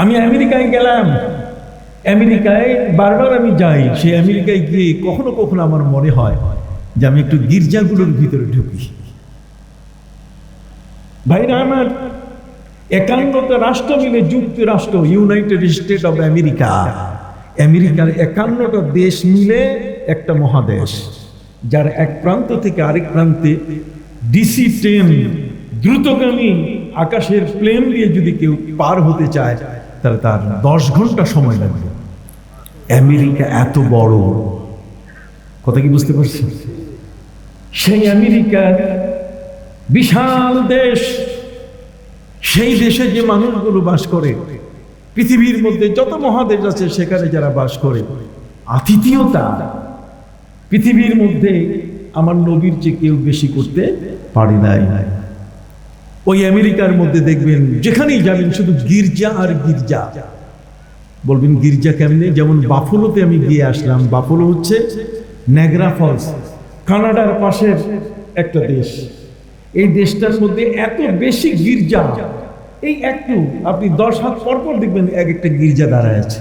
আমি আমেরিকায় গেলাম। আমেরিকায় বারবার আমি যাই। সেই আমেরিকায় গিয়ে কখনো কখনো আমার মনে হয় যে আমি একটু গির্জাগুলোর ভিতরে ঢুকি। ভাইরা আমার, একান্নটা রাষ্ট্র মিলে যুক্তরাষ্ট্র ইউনাইটেড স্টেট অফ আমেরিকা আমেরিকার একান্নটা দেশ মিলে একটা মহাদেশ, যার এক প্রান্ত থেকে আরেক প্রান্তে ডিসি ট্রেন দ্রুতগামী আকাশের প্লেন দিয়ে যদি কেউ পার হতে চায় তাহলে তার দশ ঘণ্টা সময় লাগবে। আমেরিকা এত বড়। কথা কি বুঝতে পারছি সেই আমেরিকার বিশাল দেশ। সেই দেশে যে মানুষগুলো বাস করে, পৃথিবীর মধ্যে যত মহাদেশ আছে, সেখানে যারা বাস করে, আতিথীয়তা পৃথিবীর মধ্যে আমার নবীর চেয়ে কেউ বেশি করতে পারে নাই নাই। ওই আমেরিকার মধ্যে দেখবেন, যেখানেই যাবেন শুধু গির্জা আর গির্জা। বলবেন গির্জা কেমনে? যেমন বাফলোতে আমি গিয়ে আসলাম। বাফলো হচ্ছে ন্যাগরা ফলস, কানাডার পাশের একটা দেশ। এই দেশটার মধ্যে এত বেশি গির্জা। এই একটু, আপনি দশ হাত পর পর দেখবেন এক একটা গির্জা দাঁড়ায় আছে।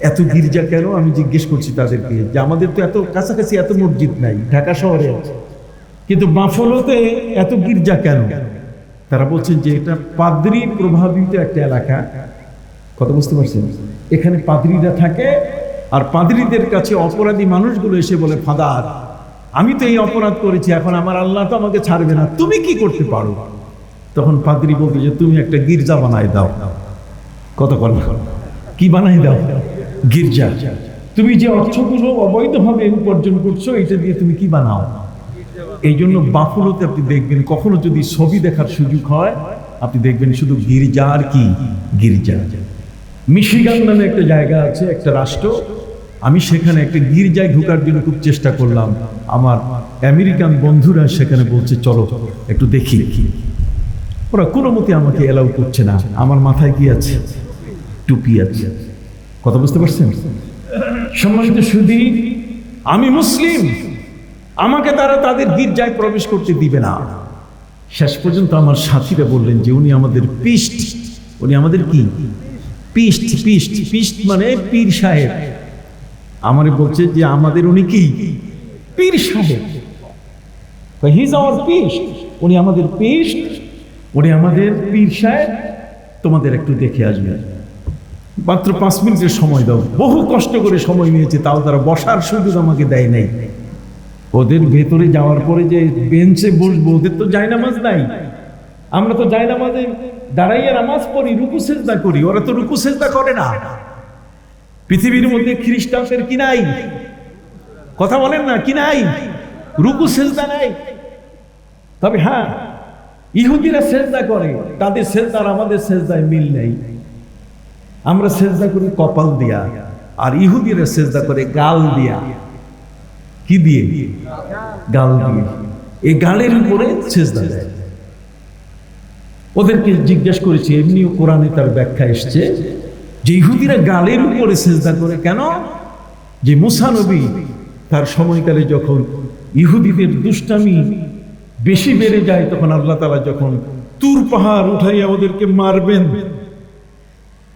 এত গির্জা কেন? আমি জিজ্ঞেস করছি তাদেরকে যে আমাদের তো এত কাছাকাছি এত মসজিদ নাই, ঢাকা শহরে আছে। কিন্তু বাফলোতে এত গির্জা কেন? তারা বলছেন যে এটা পাদ্রি প্রভাবিত একটা এলাকা। কথা বুঝতে পারছেন? এখানে পাদ্রিরা থাকে আর পাদ্রিদের কাছে অপরাধী মানুষগুলো এসে বলে, ফাদার, আমি তো এই অপরাধ করেছি, এখন আমার আল্লাহ তো আমাকে ছাড়বে না, তুমি কি করতে পারো? তখন পাদ্রি বলতে যে, তুমি একটা গির্জা বানাই দাও। কত কর কি বানাই দাও? গির্জা। তুমি যে অর্থগুলো অবৈধভাবে উপার্জন করছ, এটা দিয়ে তুমি কি বানাও? এই জন্য বাফুলোতে আপনি দেখবেন, কখনো যদি ছবি দেখার সুযোগ হয়, আপনি দেখবেন শুধু গির্জা আর কি? গির্জা। মিশিগান নামে একটা জায়গা আছে, একটা রাষ্ট্র। আমি সেখানে একটা গির্জায় ঢোকার জন্য খুব চেষ্টা করলাম। আমার আমেরিকান বন্ধুরা সেখানে বলছে, চলো, একটু দেখি। ওরা কোনো মতে আমাকে এলাউ করছে না। আমার মাথায় কি আছে? টুপি আছে। কথা বুঝতে পারছেন? সম্মানিত সুদী আমি মুসলিম। আমাকে তারা তাদের গির্জায় প্রবেশ করতে দিবে না। শেষ পর্যন্ত আমার সাথীরা বললেন যে, উনি আমাদের পিস্ট উনি আমাদের কি? পিস্ট পিস্ট পিস্ট মানে পীর সাহেব। আমারে বলছে যে, আমাদের উনি কি? পীর সাহেব। হিজ আওয়ার পিস্ট উনি আমাদের পিস্ট উনি আমাদের পীর সাহেব। তোমাদের একটু দেখে আসবে। মাত্র পাঁচ মিনিটের সময় দাও। বহু কষ্ট করে সময় নিয়েছে, তাও তারা বসার সুযোগ আমাকে দেয় নাই। ওদের ভেতরে যাওয়ার পরে যে বেঞ্চে বসবো, ওদের তো যায় নামাজ নাই। আমরা তো যায় নামাজে দাঁড়াইয়া নামাজ পড়ি, রুকু সেজদা করি, ওরা তো রুকু সেজদা করে না। পৃথিবীর মধ্যে খ্রিস্টানদের কি নাই? কথা বলেন না, কি নাই? রুকু সেজদা নাই। তবে হ্যাঁ ইহুদিরা সেজদা করে, তাদের সেজদার আমাদের সেজদায় মিল নেই। আমরা সেজদা করি কপাল দিয়া, আর ইহুদিরা সেজদা করে গাল দিয়া। কি দিয়ে? গাল দিয়ে। এই গালের উপরে দেয়। ওদেরকে জিজ্ঞেস করেছি, এমনিও কোরআনে তার ব্যাখ্যা এসছে যে ইহুদিরা গালের উপরে সেজদা করে কেন? যে মুসা নবী তার সময়কালে যখন ইহুদিদের দুষ্টামি বেশি বেড়ে যায়, তখন আল্লাহ তালা যখন তুর পাহাড় উঠাইয়া ওদেরকে মারবেন।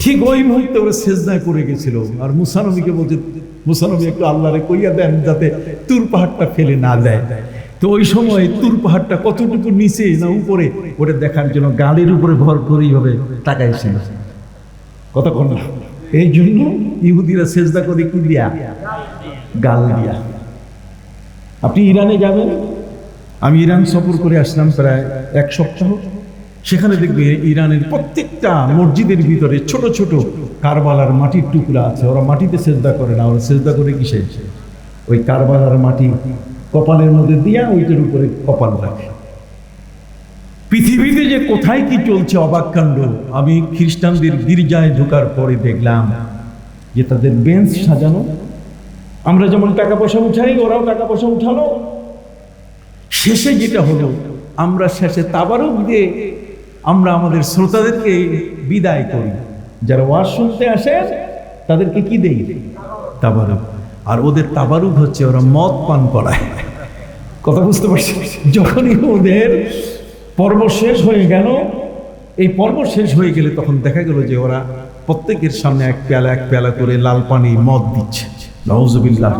ঠিক ওই মুহূর্তে ওরা সেজদা করে গেছিল। আর মুসানবীকে বলছে মুসানবী একটু আল্লাহরে কইয়া দেন যাতে তুর পাহাড়টা ফেলে না দেয়। তো ওই সময় তুর পাহাড়টা কতটুকু নিচে না উপরে, ওটা দেখার জন্য গালের উপরে ভর করেই হবে তাকাইছিল। কতক্ষণ না। এই জন্য ইহুদিরা সেজদা করে কি দিয়া? গাল দিয়া। আপনি ইরানে যাবেন? আমি ইরান সফর করে আসলাম প্রায় এক সপ্তাহ। সেখানে দেখবে ইরানের প্রত্যেকটা মসজিদের ভিতরে ছোট ছোট কারবালার মাটির টুকরা আছে। ওরা মাটিতে সেজদা করে না, ওরা সেজদা করে কিসে? ওই কারবালার মাটি কপালের মধ্যে দিয়া ওইটার উপরে কপাল রাখে। পৃথিবীতে যে কোথায় কি চলছে অবাক কাণ্ড, আমি খ্রিস্টানদের গির্জায় ঢোকার পরে দেখলাম যে তাদের বেঞ্চ সাজানো। আমরা যেমন টাকা পয়সা উঠাই, ওরাও টাকা পয়সা উঠালো। শেষে যেটা হলো, আমরা শেষে তাবারুক দিয়ে আমরা আমাদের শ্রোতাদেরকে বিদায় করি। যারা ওয়াজ শুনতে আসে, তাদেরকে কি দেই? তাবারুক। আর ওদের তাবারুক হচ্ছে ওরা মদ পান করায়। কথা বুঝতে পারছি যখনই ওদের পর্ব শেষ হয়ে গেল, এই পর্ব শেষ হয়ে গেলে তখন দেখা গেল যে ওরা প্রত্যেকের সামনে এক পেয়ালা এক পেয়ালা করে লাল পানি, মদ দিচ্ছে। নওয়াজবিল্লাহ